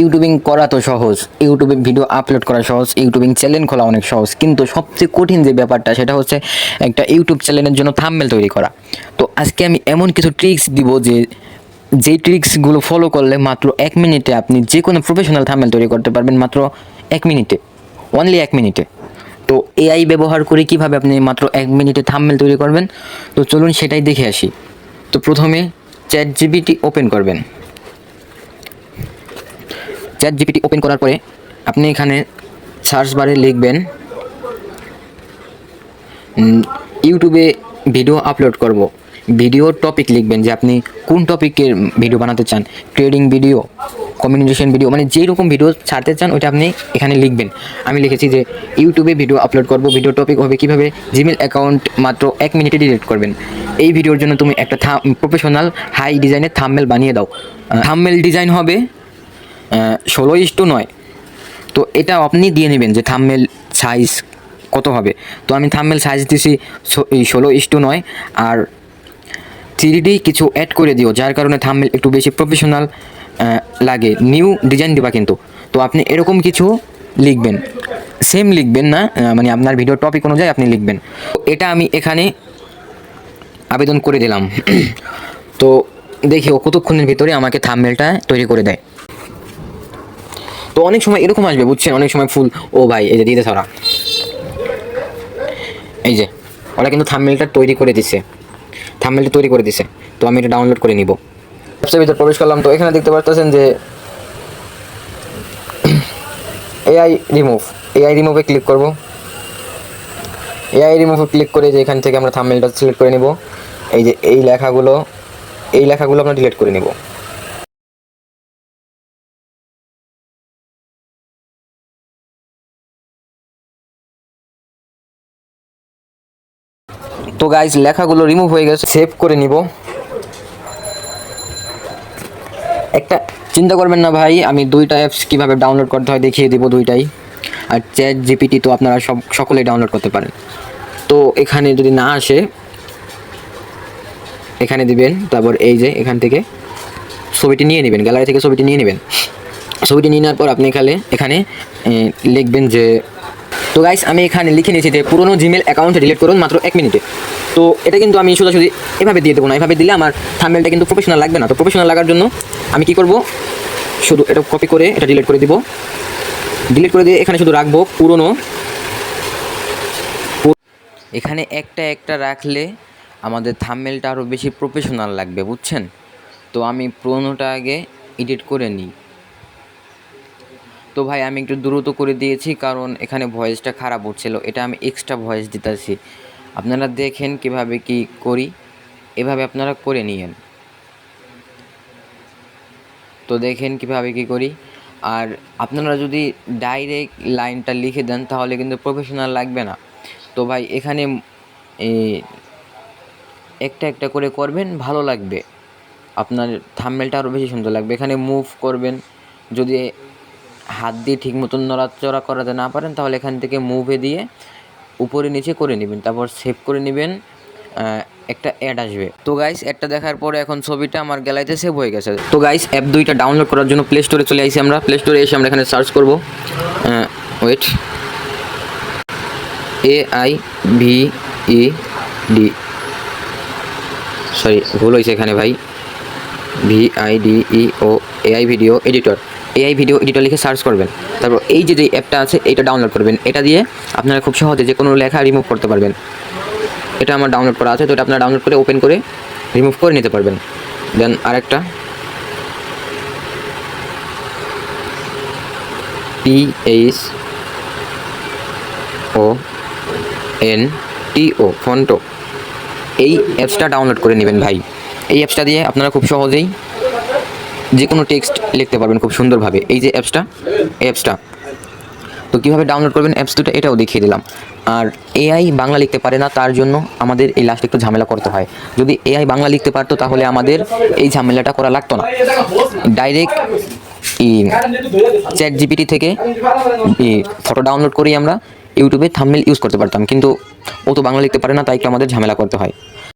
YouTubing করা তো সহজ ইউটিউবে ভিডিও আপলোড করা সহজ ইউটিউবিং চ্যানেল খোলা অনেক সহজ। কিন্তু সবচেয়ে কঠিন যে ব্যাপারটা, সেটা হচ্ছে একটা ইউটিউব চ্যানেলের জন্য থাম্বনেল তৈরি করা। তো আজকে আমি এমন কিছু ট্রিক্স দিব যে যে ট্রিক্সগুলো ফলো করলে মাত্র এক মিনিটে আপনি যে কোনো প্রফেশনাল থাম্বনেল তৈরি করতে পারবেন মাত্র এক মিনিটে অনলি এক মিনিটে। তো এআই ব্যবহার করে কীভাবে আপনি মাত্র এক মিনিটে থাম্বনেল তৈরি করবেন? তো চলুন সেটাই দেখে আসি। তো প্রথমে চ্যাট জিবিটি ওপেন করবেন। চ্যাট জিপিটি ওপেন করার পরে আপনি এখানে সার্চ বারে লিখবেন ইউটিউবে ভিডিও আপলোড করব। ভিডিও টপিক লিখবেন যে আপনি কোন টপিকের ভিডিও বানাতে চান। ট্রেডিং ভিডিও কমিউনিকেশন ভিডিও মানে যেই রকম ভিডিও ছাড়তে চান ওটা আপনি এখানে লিখবেন। আমি লিখেছি যে ইউটিউবে ভিডিও আপলোড করব। ভিডিও টপিক হবে কীভাবে? জিমেল অ্যাকাউন্ট মাত্র এক মিনিটে ডিলিট করবেন। এই ভিডিওর জন্য তুমি একটা প্রফেশনাল হাই ডিজাইনের থাম্বেল বানিয়ে দাও। থাম্বেল ডিজাইন হবে ষোলো ইস্টু নয়। তো এটা আপনি দিয়ে নেবেন যে থাম্মেল সাইজ কত হবে। তো আমি থাম্মেল সাইজ দিছি ষোলো ইস্টু নয় আর থ্রি কিছু অ্যাড করে দিও, যার কারণে থাম্মেল একটু বেশি প্রফেশনাল লাগে। নিউ ডিজাইন দিবা কিন্তু। তো আপনি এরকম কিছু লিখবেন। সেম লিখবেন না মানে আপনার ভিডিও টপিক অনুযায়ী আপনি লিখবেন। এটা আমি এখানে আবেদন করে দিলাম। তো দেখি ও কতক্ষণের ভিতরে আমাকে থাম্মেলটা তৈরি করে দেয়। তো অনেক সময় এরকম আসবে, বুঝছেন? অনেক সময় ফুল, ও ভাই, এই যে দিতে সারা এই যে, ওরা কিন্তু থাম্বনেলটা তৈরি করে দিছে। থাম্বনেলটা তৈরি করে দিছে। তো আমি এটা ডাউনলোড করে নিব। অ্যাপসের ভিতরে প্রবেশ করলাম, তো এখানে দেখতে পাচ্ছেন যে এআই রিমুভ এআই রিমুভে ক্লিক করব। এআই রিমুভে ক্লিক করে যে এখান থেকে আমরা থাম্বনেলটা সিলেক্ট করে নিব। এই যে এই লেখাগুলো এই লেখাগুলো আমরা ডিলিট করে নিব। তো গাইজ লেখাগুলো রিমুভ হয়ে গেছে সেভ করে নিব। একটা, চিন্তা করবেন না ভাই, আমি দুইটা অ্যাপস কীভাবে ডাউনলোড করতে হয় দেখিয়ে দিব দুইটাই। আর চ্যাট জিপিটি তো আপনারা সব, সকলেই ডাউনলোড করতে পারেন। তো এখানে যদি না আসে, এখানে দিবেন, তারপর এই যে এখান থেকে ছবিটি নিয়ে নেবেন গ্যালারি থেকে ছবিটি নিয়ে নেবেন। ছবিটি নিয়ে নেওয়ার পর আপনি এখানে এখানে লিখবেন যে তো গাইস আমি এখানে লিখে নিয়েছি যে পুরোনো জিমেল অ্যাকাউন্ট ডিলিট করুন মাত্র এক মিনিটে। তো এটা কিন্তু আমি সোজাসুজি এভাবে দিয়ে দেবো না। এভাবে দিলে আমার থাম্বেলটা কিন্তু প্রফেশনাল লাগবে না। তো প্রফেশনাল লাগার জন্য আমি কি করব? শুধু এটা কপি করে এটা ডিলিট করে দিব। ডিলিট করে দিয়ে এখানে শুধু রাখব পুরনো। এখানে একটা একটা রাখলে আমাদের থাম্বেলটা আরও বেশি প্রফেশনাল লাগবে, বুঝছেন? তো আমি পুরোনোটা আগে এডিট করে নিই। তো ভাই, আমি একটু দ্রুত করে দিয়েছি কারণ এখানে ভয়েসটা খারাপ হচ্ছিল। এটা আমি এক্সট্রা ভয়েস দিতেছি। আপনারা দেখেন কীভাবে কি করি। এভাবে আপনারা করে নিয়েন। তো দেখেন কীভাবে কি করি। আর আপনারা যদি ডাইরেক্ট লাইনটা লিখে দেন, তাহলে কিন্তু প্রফেশনাল লাগবে না। তো ভাই, এখানে একটা একটা করে করবেন, ভালো লাগবে। আপনার থাম্বেলটা আরও বেশি সুন্দর লাগবে। এখানে মুভ করবেন। যদি হাত দিয়ে ঠিক মতন নড়াচড়া করাতে না পারেন, তাহলে এখান থেকে মুভে দিয়ে উপরে নিচে করে নেবেন, তারপর সেভ করে নেবেন একটা অ্যাড আসবে। তো গাইস একটা দেখার পরে এখন ছবিটা আমার গ্যালারিতে সেভ হয়ে গেছে। তো গাইস অ্যাপ দুইটা ডাউনলোড করার জন্য প্লে স্টোরে চলে আসি আমরা। প্লে স্টোরে এসে আমরা এখানে সার্চ করব। Wait A I V E D sorry ভুল হয়েছে এখানে ভাই। V I D E O AI video editor AI video editor লিখে সার্চ করবেন। তারপর এই যে যে অ্যাপটা আছে, এটা ডাউনলোড করবেন। এটা দিয়ে আপনারা খুব সহজে যে কোনো লেখা রিমুভ করতে পারবেন। এটা আমার ডাউনলোড করা আছে, তো এটা আপনারা ডাউনলোড করে ওপেন করে রিমুভ করে নিতে পারবেন। দেন আরেকটা। P H O N T O Phonto এই অ্যাপসটা ডাউনলোড করে নেবেন ভাই। এই অ্যাপসটা দিয়ে আপনারা খুব সহজেই যে কোনো টেক্সট লিখতে পারবেন খুব সুন্দরভাবে। এই যে অ্যাপসটা অ্যাপসটা তো কীভাবে ডাউনলোড করবেন? অ্যাপস দুটো এটাও দেখিয়ে দিলাম। আর এআই বাংলা লিখতে পারে না, তার জন্য আমাদের এই লাস্টে একটু ঝামেলা করতে হয়। যদি এআই বাংলা লিখতে পারতো, তাহলে আমাদের এই ঝামেলাটা করা লাগতো না। ডাইরেক্ট চ্যাট জিপিটি থেকে ফটো ডাউনলোড করেই আমরা ইউটিউবে থাম্বনেল ইউজ করতে পারতাম। কিন্তু ও তো বাংলা লিখতে পারে না, তাই একটু আমাদের ঝামেলা করতে হয়।